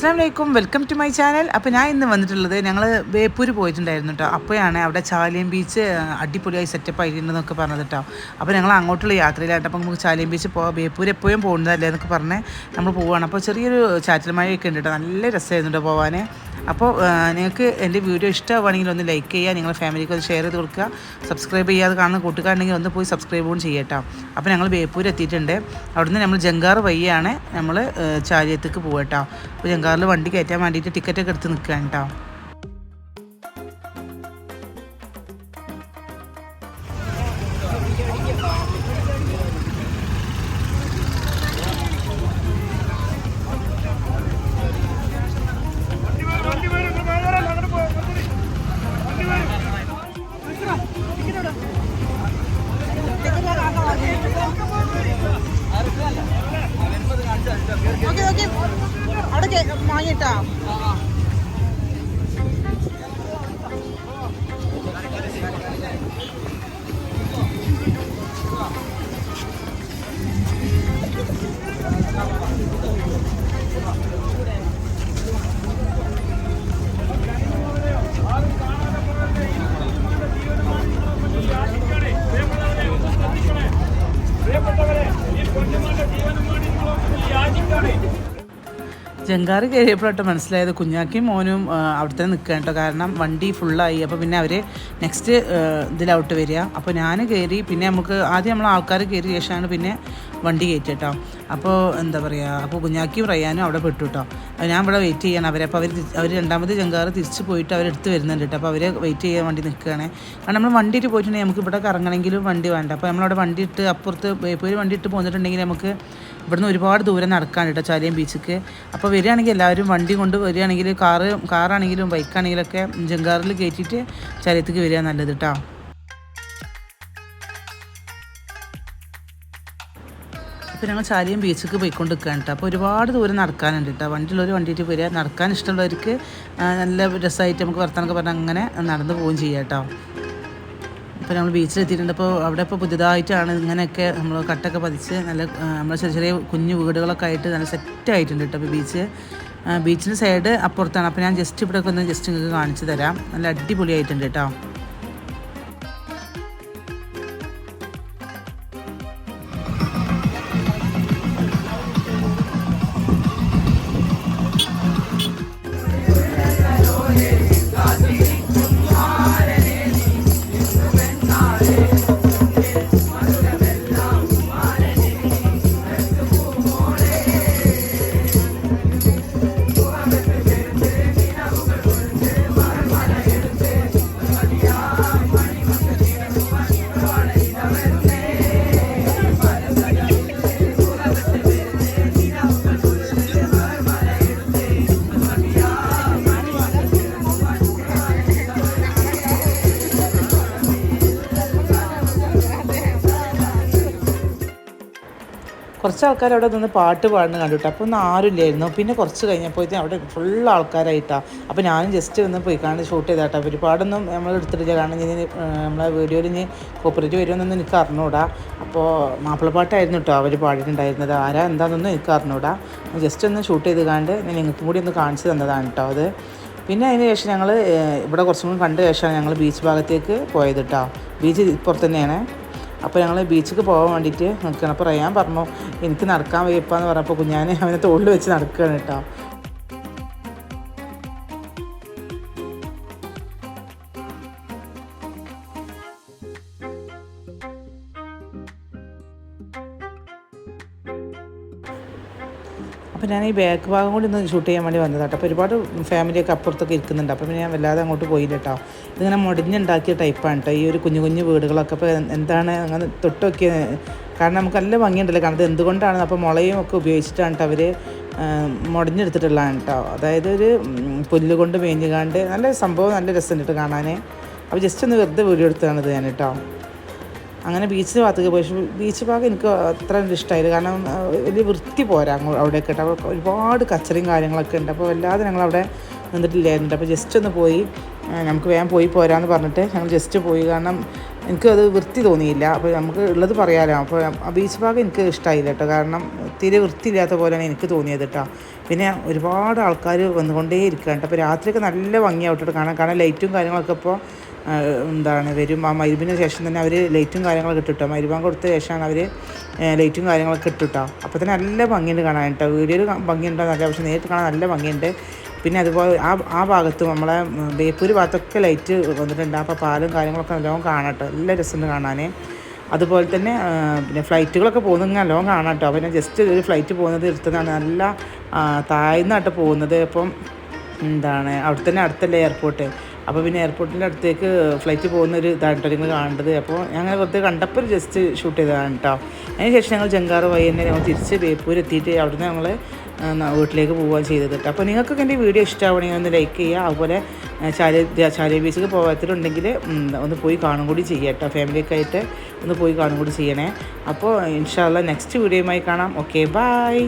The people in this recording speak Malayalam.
അസ്സാം വലൈക്കും വെൽക്കം ടു മൈ ചാനൽ. അപ്പോൾ ഞാൻ ഇന്ന് വന്നിട്ടുള്ളത് ഞങ്ങൾ ബേപ്പൂർ പോയിട്ടുണ്ടായിരുന്നു കേട്ടോ അപ്പോഴാണ് അവിടെ ചാലിയം ബീച്ച് അടിപൊളിയായി സെറ്റപ്പ് ആയിരുന്നതെന്നൊക്കെ പറഞ്ഞത് കേട്ടോ അപ്പോൾ ഞങ്ങൾ അങ്ങോട്ടുള്ള യാത്രയിലായിട്ട് അപ്പോൾ നമുക്ക് ചാലിയം ബീച്ച് പോകാം ബേപ്പൂർ എപ്പോഴും പോകുന്നതല്ലേ എന്നൊക്കെ പറഞ്ഞ് നമ്മൾ പോവുകയാണ് അപ്പോൾ ചെറിയൊരു ചാറ്റൽ മഴയൊക്കെ ഉണ്ട് കേട്ടോ നല്ല രസമായിരുന്നു കേട്ടോ പോകാൻ അപ്പോൾ നിങ്ങൾക്ക് എന്റെ വീഡിയോ ഇഷ്ടമാവുകയാണെങ്കിൽ ഒന്ന് ലൈക്ക് ചെയ്യുക നിങ്ങളുടെ ഫാമിലിക്ക് ഒന്ന് ഷെയർ ചെയ്ത് കൊടുക്കുക സബ്സ്ക്രൈബ് ചെയ്യാതെ കാണുന്ന കൂട്ടുകാരുണ്ടെങ്കിൽ ഒന്ന് പോയി സബ്സ്ക്രൈബ് കൂടി ചെയ്യട്ടോ. അപ്പോൾ ഞങ്ങൾ ബേപ്പൂർ എത്തിയിട്ടുണ്ട്. അവിടുന്ന് നമ്മൾ ജങ്കാർ വഴിയാണ് നമ്മൾ ചാലിയത്തേക്ക് പോകട്ടോ അപ്പോൾ ജങ്കാറിൽ വണ്ടി കയറ്റാൻ വേണ്ടിയിട്ട് ടിക്കറ്റൊക്കെ എടുത്ത് നിൽക്കുകയാണ് കേട്ടോ. ജങ്കാറ് കയറിയപ്പോഴാട്ടോ മനസ്സിലായത്. കുഞ്ഞാക്കിയും മോനും അവിടുത്തെ നിൽക്കുകയാണ് കേട്ടോ. കാരണം വണ്ടി ഫുള്ളായി അപ്പോൾ പിന്നെ അവർ നെക്സ്റ്റ് ഇതിലൗട്ട് വരിക. അപ്പോൾ ഞാൻ കയറി പിന്നെ നമുക്ക് ആദ്യം നമ്മൾ ആൾക്കാർ കയറിയ ശേഷമാണ് പിന്നെ വണ്ടി കയറ്റി കേട്ടോ അപ്പോൾ എന്താ പറയുക അപ്പോൾ കുഞ്ഞാക്കിയും റയ്യാനും അവിടെ പെട്ടു കേട്ടോ ഞാൻ ഇവിടെ വെയിറ്റ് ചെയ്യണം. അവരെ അപ്പോൾ അവർ അവർ രണ്ടാമത് ജങ്കാറ് തിരിച്ച് പോയിട്ട് അവരെടുത്ത് വരുന്നുണ്ട് കേട്ടോ അപ്പോൾ അവർ വെയിറ്റ് ചെയ്യാൻ വണ്ടി നിൽക്കുകയാണ്. കാരണം നമ്മൾ വണ്ടിയിട്ട് പോയിട്ടുണ്ടെങ്കിൽ നമുക്ക് ഇവിടെ കറങ്ങണമെങ്കിലും വണ്ടി വേണ്ട. അപ്പോൾ നമ്മളവിടെ വണ്ടി ഇട്ട് അപ്പുറത്ത് ബേപ്പൂര് വണ്ടി ഇട്ട് പോന്നിട്ടുണ്ടെങ്കിൽ നമുക്ക് ഇവിടുന്ന് ഒരുപാട് ദൂരം നടക്കാൻ കേട്ടോ ചാലിയം ബീച്ചിക്ക് അപ്പോൾ വരികയാണെങ്കിൽ എല്ലാവരും വണ്ടി കൊണ്ട് വരികയാണെങ്കിൽ കാറ് കാറാണെങ്കിലും ബൈക്കാണെങ്കിലൊക്കെ ജങ്കാറിൽ കയറ്റിയിട്ട് ചാലിയത്തേക്ക് വരിക നല്ലത് കേട്ടോ അപ്പോൾ ഞങ്ങൾ ചാലിയം ബീച്ചിലേക്ക് പോയിക്കൊണ്ട് നിൽക്കുകയാണ് കേട്ടോ അപ്പോൾ ഒരുപാട് ദൂരം നടക്കാനുണ്ട് കേട്ടോ വണ്ടിയുള്ളവർ വണ്ടിയിട്ട് വരിക. നടക്കാൻ ഇഷ്ടമുള്ളവർക്ക് നല്ല രസമായിട്ട് നമുക്ക് വർത്തമാനമൊക്കെ പറഞ്ഞാൽ അങ്ങനെ നടന്ന് പോവുകയും ചെയ്യാം കേട്ടോ ഇപ്പോൾ നമ്മൾ ബീച്ചിലെത്തിയിട്ടുണ്ട്. അപ്പോൾ അവിടെ ഇപ്പോൾ പുതിയതായിട്ടാണ് ഇങ്ങനെയൊക്കെ നമ്മൾ കട്ടൊക്കെ പതിച്ച് നല്ല നമ്മൾ ചെറിയ ചെറിയ കുഞ്ഞു വീടുകളൊക്കെ ആയിട്ട് നല്ല സെറ്റ് ആയിട്ടുണ്ട് കേട്ടോ അപ്പോൾ ബീച്ച്. ബീച്ചിന്റെ സൈഡ് അപ്പുറത്താണ്. അപ്പോൾ ഞാൻ ജസ്റ്റ് ഇവിടെ ഒന്ന് ജസ്റ്റ് നിങ്ങൾക്ക് കാണിച്ചു തരാം. നല്ല അടിപൊളിയായിട്ടുണ്ട് കേട്ടോ. കുറച്ച് ആൾക്കാർ അവിടെ നിന്ന് പാട്ട് പാടുന്ന കണ്ടിട്ട് അപ്പോൾ ഒന്നും ആരുമില്ലായിരുന്നു. പിന്നെ കുറച്ച് കഴിഞ്ഞപ്പോഴത്തേക്കും അവിടെ ഫുൾ ആൾക്കാരായിട്ടാണ് അപ്പോൾ ഞാനും ജസ്റ്റ് ഒന്ന് പോയി കാണാൻ ഷൂട്ട് ചെയ്താട്ടോ. ഒരുപാടൊന്നും നമ്മൾ എടുത്തിട്ടില്ല. കാരണം ഇനി നമ്മളെ വീഡിയോയിൽ ഇനി കോപ്പറേറ്റ് വരുമെന്നൊന്നും എനിക്ക് അറിഞ്ഞൂടാ. അപ്പോൾ മാപ്പിളപ്പാട്ടായിരുന്നു കേട്ടോ അവർ പാടിയിട്ടുണ്ടായിരുന്നത്. ആരാ എന്താണെന്നൊന്നും എനിക്ക് അറിഞ്ഞൂടാ. ജസ്റ്റ് ഒന്ന് ഷൂട്ട് ചെയ്ത് കണ്ട് ഞാൻ നിങ്ങൾക്കും കൂടി ഒന്ന് കാണിച്ചു തന്നതാണ് കേട്ടോ അത്. പിന്നെ അതിന് ശേഷം ഞങ്ങൾ ഇവിടെ കുറച്ചും കൂടി കണ്ട ശേഷമാണ് ഞങ്ങൾ ബീച്ച് ഭാഗത്തേക്ക് പോയത് കേട്ടോ. ബീച്ച് ഇപ്പുറത്ത് തന്നെയാണ്. അപ്പോൾ ഞങ്ങൾ ബീച്ചിക്ക് പോകാൻ വേണ്ടിയിട്ട് നിൽക്കണം അപ്പോൾ റയാൻ പറഞ്ഞു എനിക്ക് നടക്കാൻ വയ്യപ്പാന്ന് പറഞ്ഞപ്പോൾ കുഞ്ഞാനെ അവനെ തോളിൽ വെച്ച് നടക്കുകയാണ് കേട്ടോ അപ്പോൾ ഞാൻ ഈ ബാക്ക് ഭാഗം കൂടി ഒന്ന് ഷൂട്ട് ചെയ്യാൻ വേണ്ടി വന്നതാട്ടോ അപ്പോൾ ഒരുപാട് ഫാമിലിയൊക്കെ അപ്പുറത്തൊക്കെ ഇരിക്കുന്നുണ്ട്. അപ്പോൾ പിന്നെ ഞാൻ വല്ലാതെ അങ്ങോട്ട് പോയില്ല കേട്ടോ ഇതിങ്ങനെ മുടിഞ്ഞുണ്ടാക്കിയ ടൈപ്പാണ് കേട്ടോ ഈ ഒരു കുഞ്ഞു കുഞ്ഞു വീടുകളൊക്കെ. അപ്പോൾ എന്താണ് അങ്ങനെ തൊട്ടൊക്കെ കാരണം നമുക്ക് നല്ല ഭംഗിയുണ്ടല്ലോ. കാരണം എന്തുകൊണ്ടാണ് അപ്പോൾ മുളയും ഒക്കെ ഉപയോഗിച്ചിട്ടാണ് കേട്ടോ അവർ മുടഞ്ഞെടുത്തിട്ടുള്ളതാണ് കേട്ടോ അതായത് ഒരു പുല്ല് കൊണ്ട് മേഞ്ഞുകാണ്ട് നല്ല സംഭവം നല്ല രസമുണ്ട് കേട്ടോ കാണാൻ അപ്പോൾ ജസ്റ്റ് ഒന്ന് വെറുതെ വീഡിയോ ഇത് ഞാൻ കേട്ടോ അങ്ങനെ ബീച്ചിന്റെ ഭാഗത്തേക്ക് പോയി പക്ഷേ ബീച്ച് ഭാഗം എനിക്ക് അത്ര ഇഷ്ടമായില്ല കാരണം വലിയ വൃത്തി പോരാ അവിടെ അവിടെയൊക്കെ കേട്ടോ ഒരുപാട് കച്ചറയും കാര്യങ്ങളൊക്കെ ഉണ്ട്. അപ്പോൾ വല്ലാതെ ഞങ്ങളവിടെ നിന്നിട്ടില്ലായിരുന്നു. അപ്പോൾ ജസ്റ്റ് ഒന്ന് പോയി നമുക്ക് വേഗം പോയി പോരാന്ന് പറഞ്ഞിട്ട് ഞങ്ങൾ ജസ്റ്റ് പോയി. കാരണം എനിക്കത് വൃത്തി തോന്നിയില്ല. അപ്പോൾ നമുക്ക് ഉള്ളത് പറയാലോ. അപ്പോൾ ആ ബീച്ച് ഭാഗം എനിക്ക് ഇഷ്ടമായില്ല കേട്ടോ. കാരണം തീരെ വൃത്തിയില്ലാത്ത പോലെയാണ് എനിക്ക് തോന്നിയത് കേട്ടോ. പിന്നെ ഒരുപാട് ആൾക്കാർ വന്നുകൊണ്ടേ ഇരിക്കുകയാണ് അപ്പോൾ രാത്രിയൊക്കെ നല്ല ഭംഗിയാവട്ടെ കാണാൻ കാരണം ലൈറ്റും കാര്യങ്ങളൊക്കെ ഇപ്പോൾ എന്താണ് വരും. ആ മരുവിന് ശേഷം തന്നെ അവർ ലൈറ്റും കാര്യങ്ങളൊക്കെ ഇട്ടിട്ടോ. മരുഭാഗം കൊടുത്ത ശേഷമാണ് അവർ ലൈറ്റും കാര്യങ്ങളൊക്കെ ഇട്ടിട്ടോ. അപ്പോൾ തന്നെ നല്ല ഭംഗിയുണ്ട് കാണാൻ കേട്ടോ. വീഡിയോയിൽ ഭംഗിയുണ്ടോ. നല്ല പക്ഷേ നേരിട്ട് കാണാൻ നല്ല ഭംഗിയുണ്ട്. പിന്നെ അതുപോലെ ആ ആ ഭാഗത്ത് നമ്മളെ ബേപ്പൂര് ഭാഗത്തൊക്കെ ലൈറ്റ് വന്നിട്ടുണ്ട്. അപ്പോൾ പാലും കാര്യങ്ങളൊക്കെ നല്ലോണം കാണാം കേട്ടോ നല്ല രസമുണ്ട് കാണാൻ അതുപോലെ തന്നെ പിന്നെ ഫ്ലൈറ്റുകളൊക്കെ പോകുന്നത് നല്ലോണം കാണാം കേട്ടോ പിന്നെ ജസ്റ്റ് ഒരു ഫ്ലൈറ്റ് പോകുന്നത് എടുത്തതാണ് നല്ല താഴ്ന്നായിട്ട് പോകുന്നത്. അപ്പം എന്താണ് അവിടെ തന്നെ അടുത്തല്ലേ എയർപോർട്ട് അപ്പോൾ പിന്നെ എയർപോർട്ടിന്റെ അടുത്തേക്ക് ഫ്ലൈറ്റ് പോകുന്ന ഒരു ഇതാണ് നിങ്ങൾ കാണേണ്ടത്. അപ്പോൾ ഞങ്ങൾ വെറുതെ കണ്ടപ്പോൾ ജസ്റ്റ് ഷൂട്ട് ചെയ്തതാണ് കേട്ടോ അതിന് ശേഷം ഞങ്ങൾ ജങ്കാറ് വൈകുന്നേരം ഞങ്ങൾ തിരിച്ച് ബേപ്പൂർ എത്തിയിട്ട് അവിടുന്ന് ഞങ്ങൾ വീട്ടിലേക്ക് പോവുകയും ചെയ്തത് കേട്ടോ. അപ്പോൾ നിങ്ങൾക്കൊക്കെ എന്റെ വീഡിയോ ഇഷ്ടമാവണമെങ്കിൽ ഒന്ന് ലൈക്ക് ചെയ്യുക അതുപോലെ ചാലി ചാലിയ ബീച്ചിൽ പോകാത്തവരുണ്ടെങ്കിൽ ഒന്ന് പോയി കാണും കൂടി ചെയ്യുക കേട്ടോ. ഫാമിലിയൊക്കെ ആയിട്ട് ഒന്ന് പോയി കാണും കൂടി ചെയ്യണേ. അപ്പോൾ ഇൻഷാല്ല നെക്സ്റ്റ് വീഡിയോയുമായി കാണാം. Okay bye